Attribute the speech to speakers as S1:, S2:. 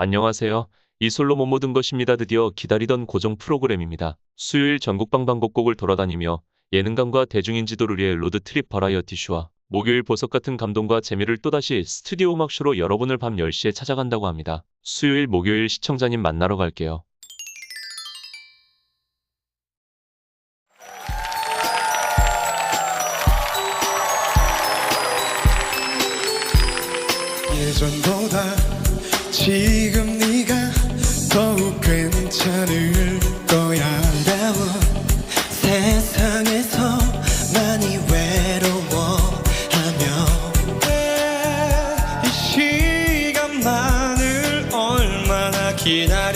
S1: 안녕하세요. 이솔로 못 모든 것입니다. 드디어 기다리던 고정 프로그램입니다. 수요일 전국 방 방곡곡을 돌아다니며 예능감과 대중인지도를 위해 로드트립 버라이어티 쇼와 목요일 보석 같은 감동과 재미를 또다시 스튜디오 음악쇼로 여러분을 밤 10시에 찾아간다고 합니다. 수요일 목요일 시청자님 만나러 갈게요.
S2: 예전보다 지금 네가 더욱 괜찮을 거야. 아다운 세상에서 많이 외로워하며 왜이 시간만을 얼마나 기다려.